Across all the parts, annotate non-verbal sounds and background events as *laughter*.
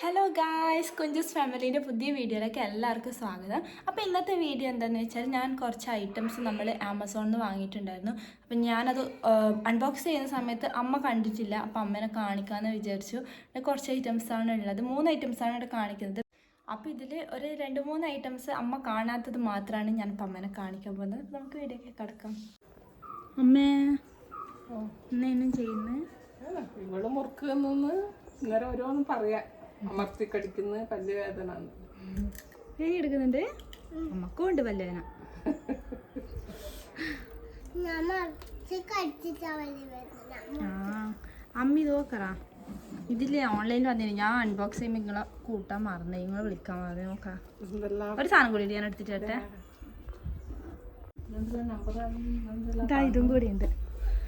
Hello guys കുഞ്ചസ് ഫാമിലീന്റെ പുതിയ വീഡിയോയിലേക്ക് എല്ലാവർക്കും സ്വാഗതം. അപ്പോൾ ഇന്നത്തെ വീഡിയോ എന്താണെന്ന് വെച്ചാൽ ഞാൻ കുറച്ച് ഐറ്റംസ് നമ്മൾ ആമസോണിൽ നിന്ന് വാങ്ങിയിട്ടുണ്ടായിരുന്നു. അപ്പം ഞാനത് അൺബോക്സ് ചെയ്യുന്ന സമയത്ത് അമ്മ കണ്ടിട്ടില്ല. അപ്പോൾ അമ്മേനെ കാണിക്കാമെന്ന് വിചാരിച്ചു. കുറച്ച് ഐറ്റംസാണ് ഉള്ളത്. മൂന്ന് ഐറ്റംസാണ് ഇവിടെ കാണിക്കുന്നത്. അപ്പോൾ ഇതിൽ ഒരു രണ്ട് മൂന്ന് ഐറ്റംസ് അമ്മ കാണാത്തത് മാത്രമാണ് ഞാൻ ഇപ്പം അമ്മേനെ കാണിക്കാൻ പോകുന്നത്. അപ്പോൾ നമുക്ക് വീഡിയോ കിടക്കാം. അമ്മേ ഓ. എന്നും ചെയ്യുന്നത് ഇവൾ മുറുക്ക് ഇങ്ങനെ ഓരോന്നും പറയാ. അമർത്തി കടിക്കുന്ന പല്ലുവേദന. വേദന എടുക്കുന്നുണ്ട്. അമ്മക്കും ഉണ്ട് പല്ലുവേന ആ അമ്മ നോക്കറ ഇതിൽ ഓൺലൈനിൽ വന്നിരുന്നു ഞാൻ അൺബോക്സ് ചെയ്യുമ്പോൾ നിങ്ങളെ കൂട്ടാൻ മറന്നു. നിങ്ങളെ വിളിക്കാൻ മറന്നു. നോക്കാം. ഒരു സാധനം കൂടി ഞാൻ എടുത്തിട്ട് ഇതാ ഇതും കൂടി ഉണ്ട്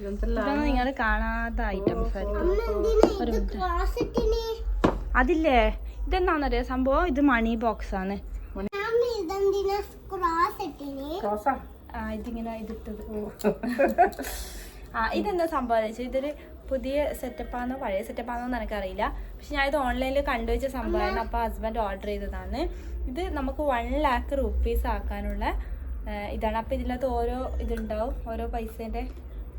എന്തെല്ലാം നിങ്ങൾ കാണാത്ത ഐറ്റംസ് ആയിരിക്കും ഒരു മിനിറ്റ് അതില്ലേ? ഇതെന്താണെന്നറിയോ സംഭവം ഇത് മണി ബോക്സ് ആണ്. ഇതിങ്ങനെ ഇതിട്ടത്. ആ ഇതെന്താ സംഭവം വെച്ചാൽ ഇതൊരു പുതിയ സെറ്റപ്പാണോ പഴയ സെറ്റപ്പാണോ എന്ന് എനിക്കറിയില്ല. പക്ഷെ ഞാൻ ഇത് ഓൺലൈനിൽ കണ്ടുവച്ച സംഭവമാണ് അപ്പോൾ ഹസ്ബൻഡ് ഓർഡർ ചെയ്തതാണ്. ഇത് നമുക്ക് വൺ ലാക്ക് റുപ്പീസ് ആക്കാനുള്ള ഇതാണ്. അപ്പോൾ ഇതിനകത്ത് ഓരോ ഇതുണ്ടാവും. ഓരോ പൈസേന്റെ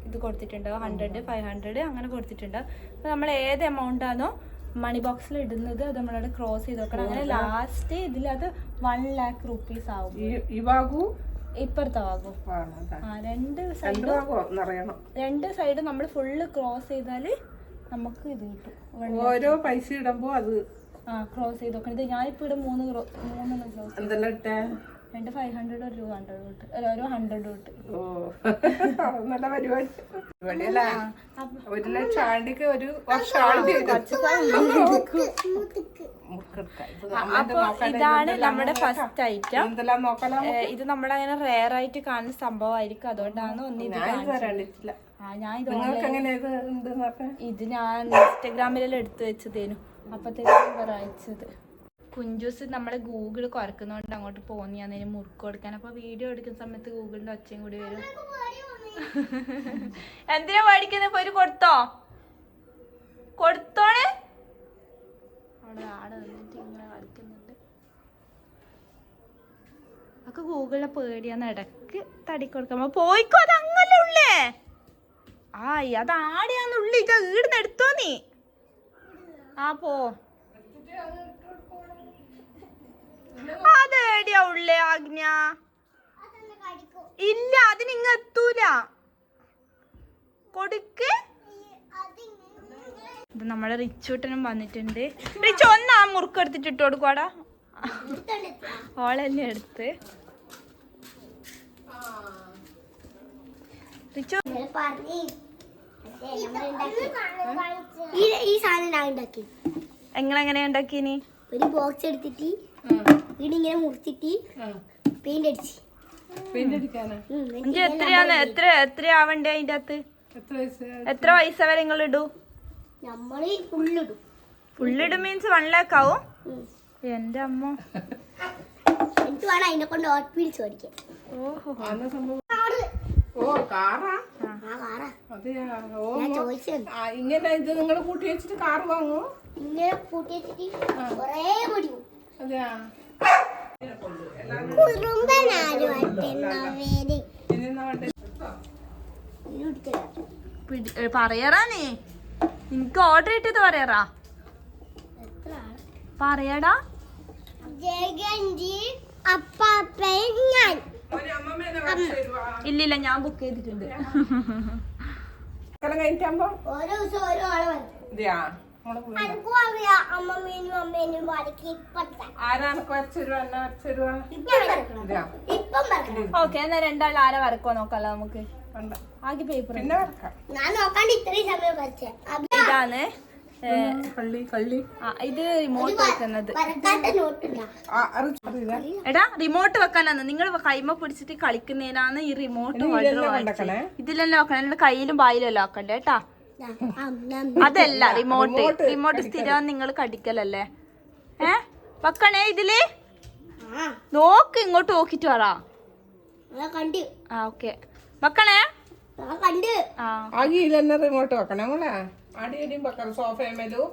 ഇത് കൊടുത്തിട്ടുണ്ടാവും. ഹൺഡ്രഡ് ഫൈവ് ഹൺഡ്രഡ് അങ്ങനെ കൊടുത്തിട്ടുണ്ടാവും. അപ്പോൾ നമ്മൾ ഏത് എമൗണ്ട് ആണോ മണി ബോക്സിൽ ഇടുന്നത് അത് നമ്മളവിടെ ക്രോസ് ചെയ്ത് നോക്കണം അങ്ങനെ ലാസ്റ്റ് ഇതിൽ അത് വൺ ലാക്ക് റുപ്പീസ് ആവും. ഈ ഈ ഭാഗു? ഇപ്പുറത്തെ. ആ രണ്ട് സൈഡ് രണ്ട് സൈഡ് നമ്മൾ ഫുള്ള് ക്രോസ് ചെയ്താൽ നമുക്ക് ഇത് കിട്ടും. ഓരോ പൈസ ഇടുമ്പോ അത് ആ ക്രോസ് ചെയ്ത് നോക്കണം ഇത് ഞാനിപ്പോ ഇവിടെ മൂന്ന് മൂന്ന് ക്രോസ് എന്തെല്ലാം ഇട്ടേ? രണ്ട് ഫൈവ് ഹൺഡ്രഡ് ഒരു ഹൺഡ്രഡ് തൊട്ട് ഒരു ഹൺഡ്രഡ് തൊട്ട് ഓ നല്ല പരിപാടി. ഒരു ലക്ഷം ആണ്ടിക്ക് ഒരു വർഷം ആണ്ടി ഇതാണ് നമ്മുടെ ഫസ്റ്റ് ഐറ്റം ഇത് നമ്മളങ്ങനെ റെയർ ആയിട്ട് കാണുന്ന സംഭവമായിരിക്കും. അതുകൊണ്ടാണ് ഒന്ന് ഇത് ഞാൻ ഇത് കാണിച്ചത്. ആ ഞാൻ ഇത് ഞാൻ ഇൻസ്റ്റഗ്രാമിലെല്ലാം എടുത്തു വെച്ചതേനു. അപ്പത്തേക്കും അയച്ചത്. കുഞ്ചൂസ് നമ്മളെ ഗൂഗിൾ കുറക്കുന്നോണ്ട് അങ്ങോട്ട് പോന്നി അതിന് മുറുക്ക് കൊടുക്കാൻ. അപ്പൊ വീഡിയോ എടുക്കുന്ന സമയത്ത് ഗൂഗിളിന്റെ ഒച്ചയും കൂടി വരും. *laughs* എന്തിനാ മേടിക്കുന്നത് ഒരു കൊടുത്തോ? കൊടുത്തോണേ അവിടെ ആടെ നിന്നിട്ട് ഇങ്ങനെ കളിക്കുന്നുണ്ട്. ഒക്കെ ഗൂഗിളിലെ പേടിയാന്ന് ഇടയ്ക്ക് തടി കൊടുക്കാൻ പോയിക്കോ അത് അങ്ങനെ ഉള്ളേ? ആയി അത് ആടെയാന്നുള്ളി ഇത് ഈടുന്ന് എടുത്തോ നീ? ആ പോ. അതേടിയാ ഉള്ളേ ആജ്ഞ ഇല്ല അതിനിങ്ങ എത്തൂല. കൊടുക്ക്. ഇത് നമ്മളെ റിച്ചൂട്ടനും വന്നിട്ടുണ്ട്. റിച്ചു ഒന്ന് ആ മുറുക്ക് എടുത്തിട്ട് ഇട്ട് കൊടുക്കുവാടാ ഓളെന്നെ എടുത്ത്. റിച്ചു ഈ ഈ സാധനം ഉണ്ടാക്കി. എങ്ങനെ ഉണ്ടാക്കിനി ഒരു ബോക്സ് എടുത്തിട്ട് വീട് ഇങ്ങനെ മുറിച്ചിട്ട് പെയിന്റ് അടിച്ച്. പെയിന്റ് അടിക്കാനാ? ഇഞ്ചി എത്രയാന്ന് എത്ര എത്രയാവണ്ടേ അതിന്റെ അകത്ത്? എത്ര വയസ്സ്? എത്ര പൈസ വരെ നിങ്ങൾ ഇടൂ? നമ്മൾ ഫുള്ളിടും. ഫുള്ളിടും മീൻസ് വൺ ലാക്ക് ആവും. എന്റെ അമ്മ. എനിക്ക് വേണം അതിനെ കൊണ്ട് ഓട്ട്പീൽസ് ഓടിക്കാൻ. ഓഹോ. ഓ കാറാ? ആ. കാറാ. അതെയാ? ഓ ഞാൻ ആ, ഇങ്ങനെ ഇത് നിങ്ങൾ കൂട്ടി വെച്ചിട്ട് കാർ വാങ്ങുമോ ഇങ്ങനെ കൂട്ടി വെച്ചിട്ട് കൊറേ പൊടി അതെയാ? പറയറാ നീ. നിനക്ക് ഓർഡർ ഇട്ടത് പറയറാ. പറയടാ. ഇല്ലില്ല ഞാൻ ബുക്ക് ചെയ്തിട്ടുണ്ട്. കഴിഞ്ഞിട്ടാകുമ്പോ ഓരോ ദിവസം ഓരോ ആളെ ഓക്കെ എന്നാ രണ്ടാൾ ആരെ വരക്കോ നോക്കാലോ നമുക്ക്? ആകെ പേപ്പർ ഇതാണ് ഇത് റിമോട്ട് വെക്കുന്നത്. എടാ റിമോട്ട് വെക്കാനാണ് നിങ്ങൾ കൈമ പിടിച്ചിട്ട് കളിക്കുന്നതിനാണ് ഈ റിമോട്ട് ഇതിലെല്ലാം വെക്കണം. കയ്യിലും എല്ലാം വെക്കണ്ടേ കേട്ടാ? അതല്ല റിമോട്ട്. റിമോട്ട്. സ്ഥിരം നിങ്ങൾ കടിക്കലല്ലേ? ഏ? വെക്കണേ ഇതിൽ? നോക്ക് ഇങ്ങോട്ട് നോക്കിട്ട് പറ. ആ ഓക്കെ. വെക്കണേ? റിമോട്ട് വെക്കണേ മോളെ അടിയടിയും വെക്കണം സോഫയമേലും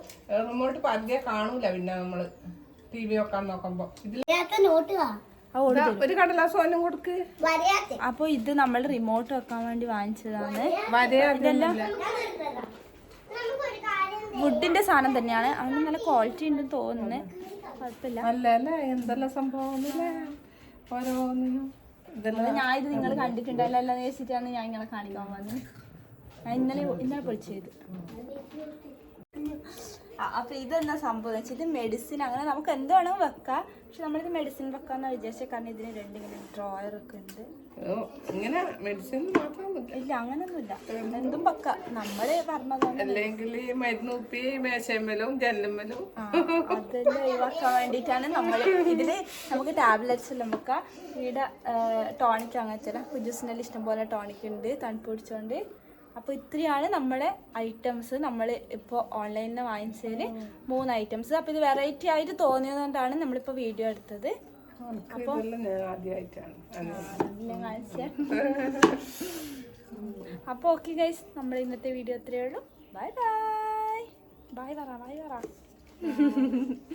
റിമോട്ട് പതിയെ കാണൂല പിന്നെ നമ്മൾ. ടി വി വെക്കാൻ നോക്കുമ്പോ. ഇതിൽ നോട്ട് ഒരു കടലാസ് ഓനും കൊടുക്ക്. അപ്പൊ ഇത് നമ്മൾ റിമോട്ട് വെക്കാൻ വേണ്ടി വാങ്ങിച്ചതാണ്. കാര്യം വുഡിന്റെ സാധനം തന്നെയാണ്. അതിന് നല്ല ക്വാളിറ്റി ഉണ്ടെന്ന് തോന്നുന്നു. കുഴപ്പമില്ല. അല്ല അല്ലേ എന്തെല്ലാം സംഭവം ഓരോന്നിനും. ഇതെല്ലാം ഞാൻ ഇത് നിങ്ങൾ കണ്ടിട്ടുണ്ടല്ലോ എന്ന് വെച്ചിട്ടാണ് ഞാൻ ഇങ്ങനെ കാണിക്കാൻ വന്നത്. ഞാൻ ഇന്നലെ ഇന്നലെ പൊളിച്ചത്. അപ്പൊ ഇതെന്നാ സംഭവം വെച്ചാൽ ഇത് മെഡിസിൻ അങ്ങനെ നമുക്ക് എന്ത് വേണമെങ്കിൽ വെക്കാം. പക്ഷെ നമ്മളിത് മെഡിസിൻ വെക്കാന്ന് വിചാരിച്ച. കാരണം ഇതിന് രണ്ടിങ്ങനെ ഡ്രോയർ ഒക്കെ ഉണ്ട്. ഇങ്ങനെ മെഡിസിൻ ഇല്ല അങ്ങനൊന്നുമില്ല. എന്തും വെക്ക. നമ്മൾ പറഞ്ഞതാണ് അല്ലെങ്കിൽ മരുന്ന് കുപ്പി മേശമ്മലും ജനലുമ്മലും. അതെല്ലാം ഒഴിവാക്കാൻ വേണ്ടിയിട്ടാണ് നമ്മൾ ഇതിൽ നമുക്ക് ടാബ്ലറ്റ്സ് എല്ലാം വെക്കാം. ഇവിടെ ടോണിക് അങ്ങനത്തെ കുജുസിനെല്ലാം ഇഷ്ടംപോലെ ടോണിക് ഉണ്ട്. തണുപ്പ് പിടിച്ചോണ്ട്. അപ്പോൾ ഇത്രയാണ് നമ്മുടെ ഐറ്റംസ് നമ്മൾ ഇപ്പോൾ ഓൺലൈനിൽ നിന്ന് വാങ്ങിച്ചതിൽ മൂന്ന് ഐറ്റംസ് അപ്പോൾ ഇത് വെറൈറ്റി ആയിട്ട് തോന്നിയതുകൊണ്ടാണ് നമ്മളിപ്പോൾ വീഡിയോ എടുത്തത്. അപ്പോൾ അപ്പോൾ ഓക്കെ ഗൈസ് നമ്മൾ ഇന്നത്തെ വീഡിയോ ഇത്രയേ ഉള്ളൂ. ബൈ ബൈ ബൈ പറ ബൈ പറ. *laughs*